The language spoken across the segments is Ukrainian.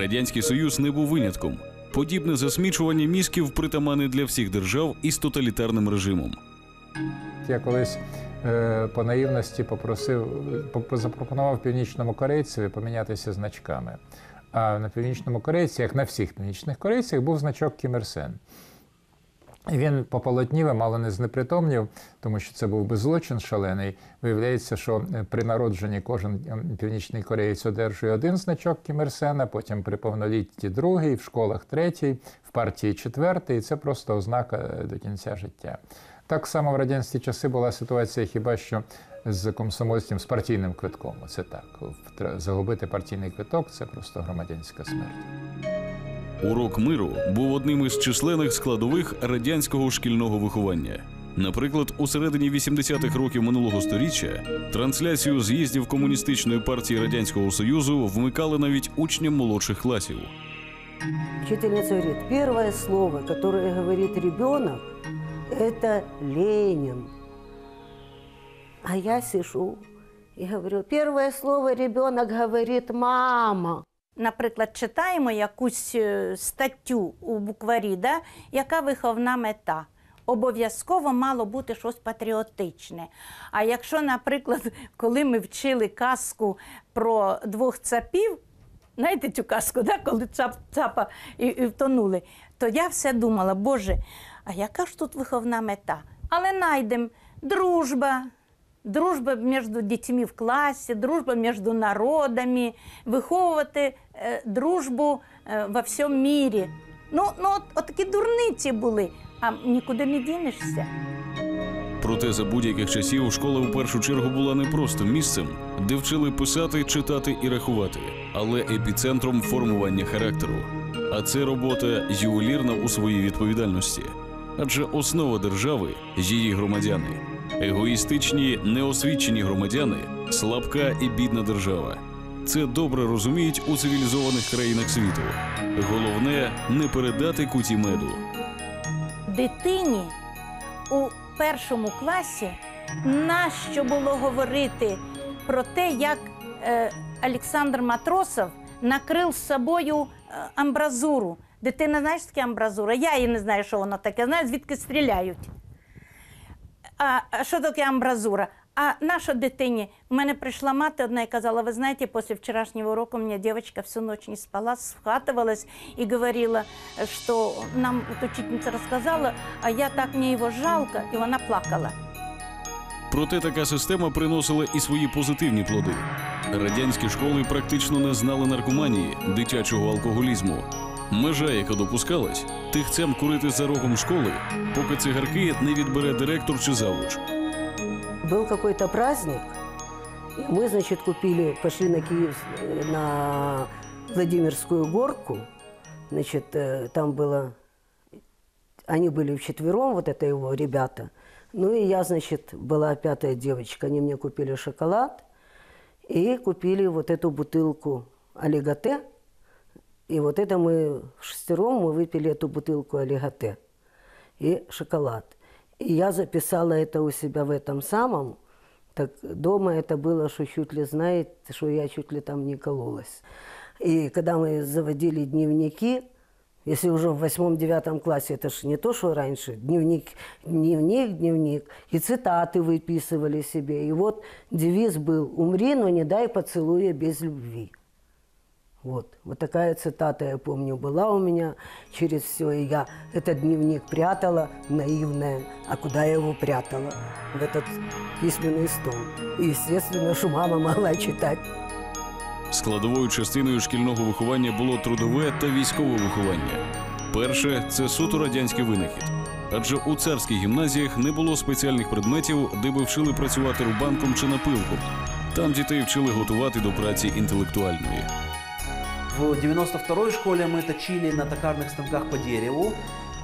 Радянський Союз не був винятком. Подібне засмічування мізків притамане для всіх держав із тоталітарним режимом. Я колись е, по наївності попросив, запропонував північному корейцеві помінятися значками. А на північному корейці, як на всіх північних корейцях, був значок Кім Ір Сен. Він пополотнів мало не знепритомнів, тому що це був би злочин шалений. Виявляється, що е, при народженні кожен ем, північний кореєць одержує один значок Кім Ір Сена, потім при повнолітті другий, в школах третій, в партії четвертий. І це просто ознака е, до кінця життя. Так само в радянські часи була ситуація хіба що з комсомольським з партійним квитком. Це так. Загубити партійний квиток це просто громадянська смерть. Урок миру був одним із численних складових радянського шкільного виховання. Наприклад, у середині 80-х років минулого століття трансляцію з'їздів комуністичної партії радянського союзу вмикали навіть учням молодших класів. Учительница говорит, первое слово, которое говорит ребенок, это Ленин. А я сижу и говорю, первое слово ребенок говорит мама. Наприклад, читаємо якусь е, статтю у букварі, да, яка виховна мета. Обов'язково мало бути щось патріотичне. А якщо, наприклад, коли ми вчили казку про двох цапів, знаєте цю казку, да, коли цап, цапа і, і втонули, то я все думала, Боже, а яка ж тут виховна мета? Але найдемо дружба, дружба між дітьми в класі, дружба між народами, виховувати е, дружбу е, во всьому мірі. Ну, ну от, от такі дурниці були, а нікуди не дінешся. Проте за будь-яких часів школа в першу чергу була не просто місцем, де вчили писати, читати і рахувати, але епіцентром формування характеру. А це робота ювелірна у своїй відповідальності. Адже основа держави її громадяни. Егоїстичні, неосвічені громадяни, слабка і бідна держава. Це добре розуміють у цивілізованих країнах світу. Головне не передати куті меду. Дитині у першому класі нащо було говорити про те, як е, Олександр Матросов накрив з собою е, амбразуру. Дитина знає, що таке амбразура? Я її не знаю, що воно таке. Знаю, звідки стріляють. А що таке амбразура? А наша дитині, у мене прийшла мати одна і казала, ви знаєте, після вчорашнього уроку у мене девочка всю ночь не спала, схватывалась и говорила, что нам вот учительница рассказала, а я так мне его жалко, і вона плакала. Проте така система приносила і свої позитивні плоди. Радянські школи практично не знали наркоманії, дитячого алкоголізму. Межа, яка допускалась, тихцем курити за рогом школи, поки цигарки не відбере директор чи завуч. Был какой-то праздник, мы, значит, купили, пошли на Киев, на Владимирскую горку, значит, там было, они были вчетвером, вот это его ребята, ну и я, значит, была пятая девочка, они мне купили шоколад и купили вот эту бутылку олиготе, и вот это мы шестером мы выпили эту бутылку олиготе и шоколад. И я записала это у себя в этом самом. Так дома это было, что чуть ли знает, что я чуть ли там не кололась. И когда мы заводили дневники, если уже в восьмом-девятом классе, это же не то, что раньше, дневник, дневник, дневник, и цитаты выписывали себе. И вот девиз был «Умри, но не дай поцелуя без любви». Вот, вот такая цитата, я помню, была у меня через все. И я этот дневник прятала, наивная. А куда я его прятала? В этот письменный стол. И, естественно, что мама могла читать. Складовою частиною шкільного виховання було трудове та військове виховання. Перше це суто радянський винахід. Адже у царських гімназіях не було спеціальних предметів, де би вчили працювати рубанком чи напилком. Там дітей вчили готувати до праці інтелектуальної. В 92-й школе мы точили на токарных станках по дереву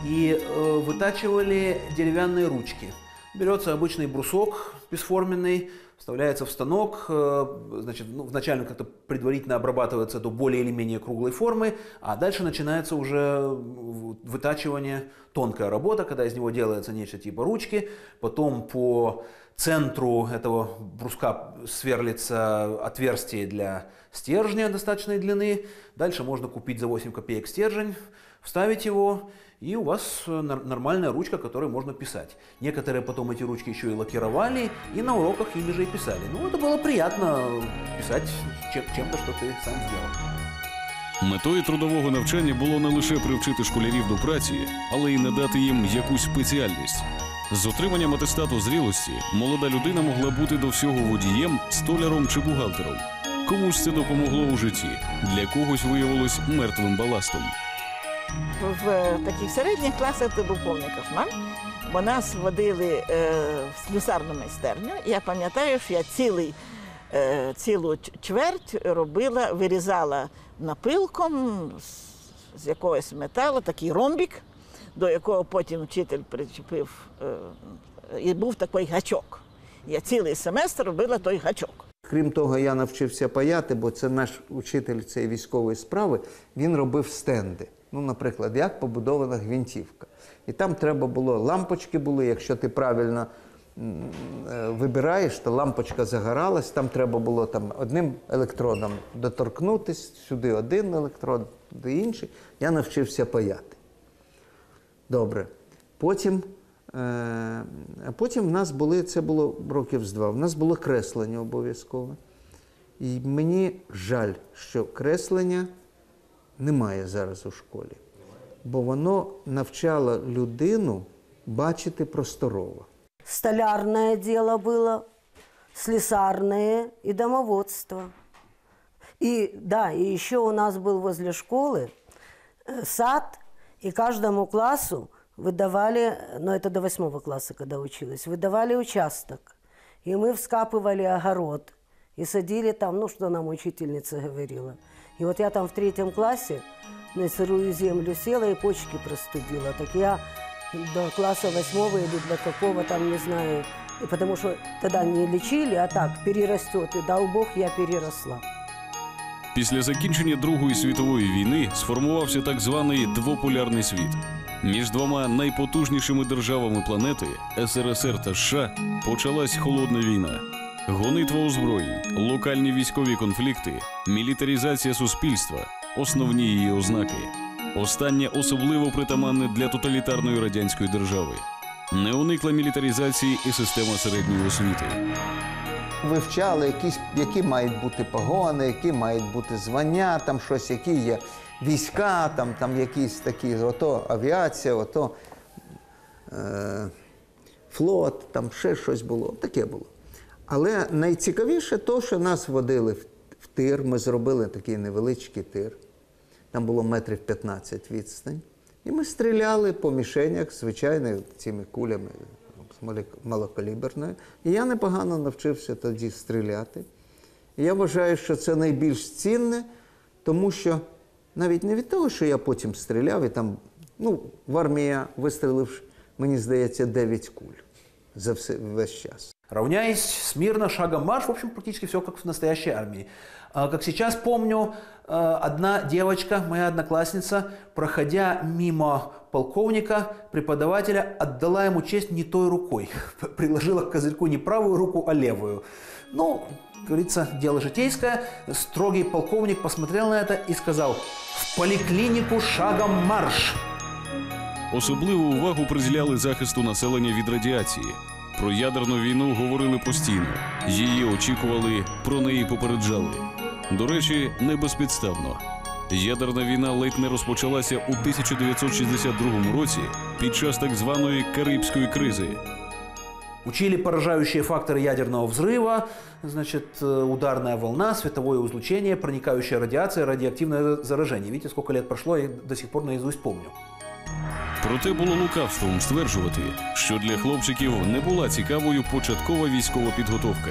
и э, вытачивали деревянные ручки. Берется обычный брусок бесформенный, вставляется в станок, э, значит, ну, вначале как-то предварительно обрабатывается до более или менее круглой формы, а дальше начинается уже вытачивание, тонкая работа, когда из него делается нечто типа ручки, потом по центру этого бруска сверлится отверстие для стержня достаточной длины. Дальше можно купить за 8 копеек стержень, вставить его, и у вас э, нар- нормальная ручка, которой можно писать. Некоторые потом эти ручки еще и лакировали, и на уроках ими же и писали. Ну, это было приятно писать чем- чем-то, что ты сам сделал. Метою трудового навчання було не лише привчити школярів до праці, але й надати їм якусь спеціальність. З отриманням атестату зрілості молода людина могла бути до всього водієм, столяром чи бухгалтером. Комусь це допомогло у житті, для когось виявилось мертвим баластом. В таких середніх класах це був повний кошмар, бо нас водили е, в слюсарну майстерню. Я пам'ятаю, що я цілий, е, цілу чверть робила, вирізала напилком з якогось металу такий ромбік, до якого потім вчитель причепив, е, і був такий гачок. Я цілий семестр робила той гачок. Крім того, я навчився паяти, бо це наш учитель цієї військової справи. Він робив стенди. Ну, наприклад, як побудована гвинтівка. І там треба було, лампочки були, якщо ти правильно е, вибираєш, то лампочка загоралась, там треба було там, одним електродом доторкнутись, сюди один електрод, туди інший. Я навчився паяти. Добре. Потім, е, а потім в нас були, це було років з два, в нас було креслення обов'язкове. І мені жаль, що креслення немає зараз у школі, бо воно навчало людину бачити просторово. Столярное дело было, слесарное и домоводство. И да, и еще у нас был возле школы э, сад, и каждому классу выдавали, ну это до восьмого класса, когда училась, выдавали участок. И мы вскапывали огород и садили там, ну что нам учительница говорила. И вот я там в третьем классе на сырую землю села и почки простудила. Так я до класса восьмого или до какого там, не знаю, и потому что тогда не лечили, а так перерастет. И дал Бог, я переросла. Після закінчення Другої світової війни сформувався так званий двополярний світ. Між двома найпотужнішими державами планети СРСР та США почалась холодна війна. Гонитва озброєнь, локальні військові конфлікти, мілітарізація суспільства основні її ознаки. Останнє особливо притаманне для тоталітарної радянської держави. Не уникла мілітаризації і система середньої освіти. Вивчали, якісь, які мають бути погони, які мають бути звання, там щось, які є війська, там, там якісь такі, ото авіація, ото е, флот, там ще щось було. Таке було. Але найцікавіше то, що нас водили в, в тир. Ми зробили такий невеличкий тир. Там було метрів 15 відстань. І ми стріляли по мішенях, звичайно, цими кулями з малокаліберною. І я непогано навчився тоді стріляти. І я вважаю, що це найбільш цінне, тому що навіть не від того, що я потім стріляв, і там, ну, в армії я вистрілив, мені здається, 9 куль за весь час. Равняясь смирно, шагом марш, в общем, практически все как в настоящей армии. А, Как сейчас помню, э, одна девочка, моя одноклассница, проходя мимо полковника, преподавателя, отдала ему честь не той рукой. Приложила к козырьку не правую руку, а левую. Ну, как говорится, дело житейское. Строгий полковник посмотрел на это и сказал, в поликлинику шагом марш. Особливу увагу приділяли захисту населення від радіації. Про ядерну війну говорили постійно. Її очікували, про неї попереджали. До речі, не безпідставно. Ядерна війна ледь не розпочалася у 1962 році під час так званої Карибської кризи. Учили поражающие факторы ядерного взрыва, значит, э, ударная волна, световое излучение, проникающая радиация, радиоактивное заражение. Видите, сколько лет прошло, я до сих пор наизусть помню. Проте було лукавством стверджувати, що для хлопчиків не була цікавою початкова військова підготовка.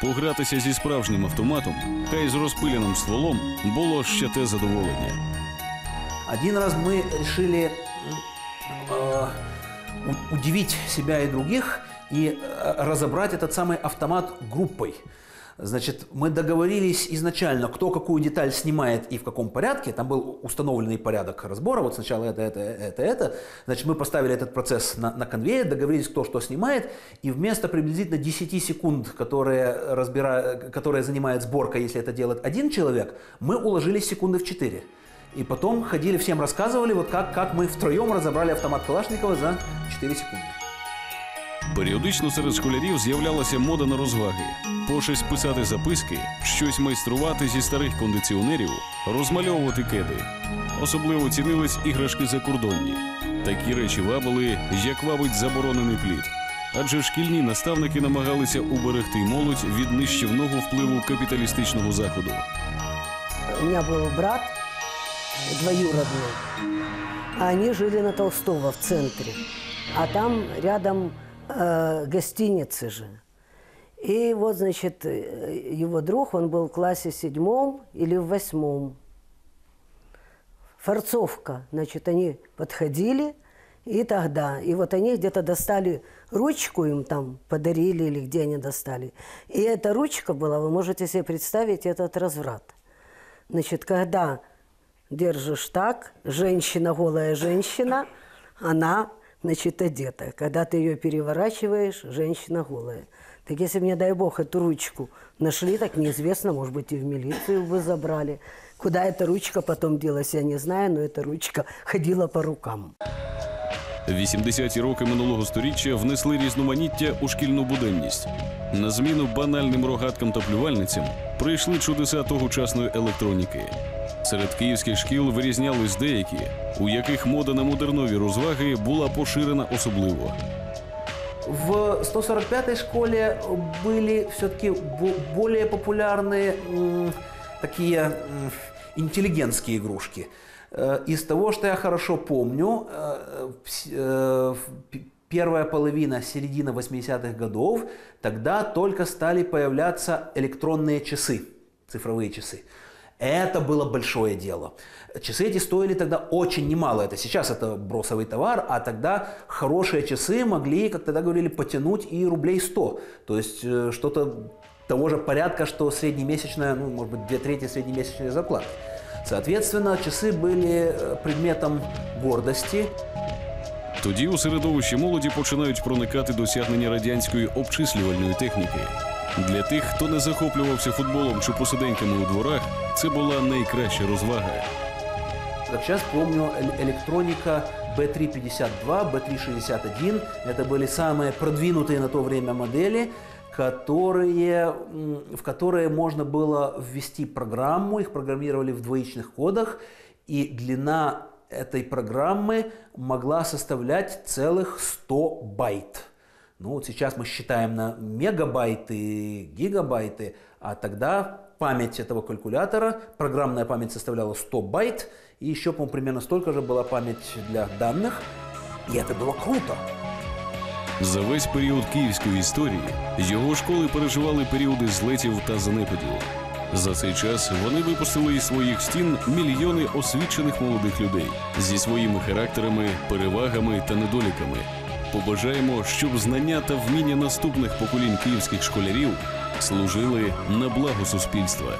Погратися зі справжнім автоматом, хай з розпиленим стволом, було ще те задоволення. Один раз мы решили э, у- удивить себя и других и э, разобрать этот самый автомат группой. Значит, мы договорились изначально, кто какую деталь снимает и в каком порядке. Там был установленный порядок разбора. Вот сначала это, это, это, это. Значит, мы поставили этот процесс на, на конвейер, договорились, кто что снимает. И вместо приблизительно 10 секунд, которые, разбира... которые занимает сборка, если это делает один человек, мы уложились секунды в 4. И потом ходили, всем рассказывали, вот как, как мы втроем разобрали автомат Калашникова за 4 секунды. Періодично серед школярів з'являлася мода на розваги. Пошесть писати записки, щось майструвати зі старих кондиціонерів, розмальовувати кеди. Особливо цінились іграшки закордонні. Такі речі вабили, як вабить заборонений плід. Адже шкільні наставники намагалися уберегти молодь від нищівного впливу капіталістичного заходу. У меня был брат двоюродный, а они жили на Толстого в центре, а там рядом э, гостиницы же. И вот, значит, э, его друг, он был в классе седьмом или в восьмом. Форцовка, значит, они подходили, и тогда, и вот они где-то достали ручку, им там подарили или где они достали. И эта ручка была, вы можете себе представить этот разврат. Значит, когда держишь так, женщина, голая женщина, она, значит, одета. Когда ты ее переворачиваешь, женщина голая. Так если бы, не дай бог, эту ручку нашли, так неизвестно, может быть, и в милицию бы забрали. Куда эта ручка потом делась, я не знаю, но эта ручка ходила по рукам. 80-ті роки минулого століття внесли різноманіття у шкільну буденність. На зміну банальним рогаткам та плювальницям прийшли чудеса тогочасної електроніки. Серед київських шкіл вирізнялись деякі, у яких мода на модернові розваги була поширена особливо. В 145-й школе были все-таки более популярные м, такие м, интеллигентские игрушки. Э, Из того, что я хорошо помню, э, вс- э, в- п- первая половина, середина 80-х годов, тогда только стали появляться электронные часы, цифровые часы. Это было большое дело. Часы эти стоили тогда очень немало. Это сейчас это бросовый товар, а тогда хорошие часы могли, как тогда говорили, потянуть и рублей 100. То есть э, что-то того же порядка, что среднемесячная, ну, может быть, две трети среднемесячной зарплаты. Соответственно, часы были э, предметом гордости, Тоді у середовищі молоді починають проникати досягнення радянської обчислювальної техніки. Для тих, хто не захоплювався футболом чи посиденьками у дворах, це була найкраща розвага. Сейчас помню, электроника B352, B361. Это были самые продвинутые на то время модели, которые, в которые можно было ввести программу. Их программировали в двоичных кодах. И длина этой программы могла составлять целых 100 байт. Ну вот сейчас мы считаем на мегабайты, гигабайты, а тогда память этого калькулятора, программная память составляла 100 байт, и еще, по-моему, примерно столько же была память для данных, и это было круто. За весь період київської історії його школи переживали періоди злетів та занепадів. За цей час вони випустили із своїх стін мільйони освічених молодих людей зі своїми характерами, перевагами та недоліками. Побажаємо, щоб знання та вміння наступних поколінь київських школярів служили на благо суспільства.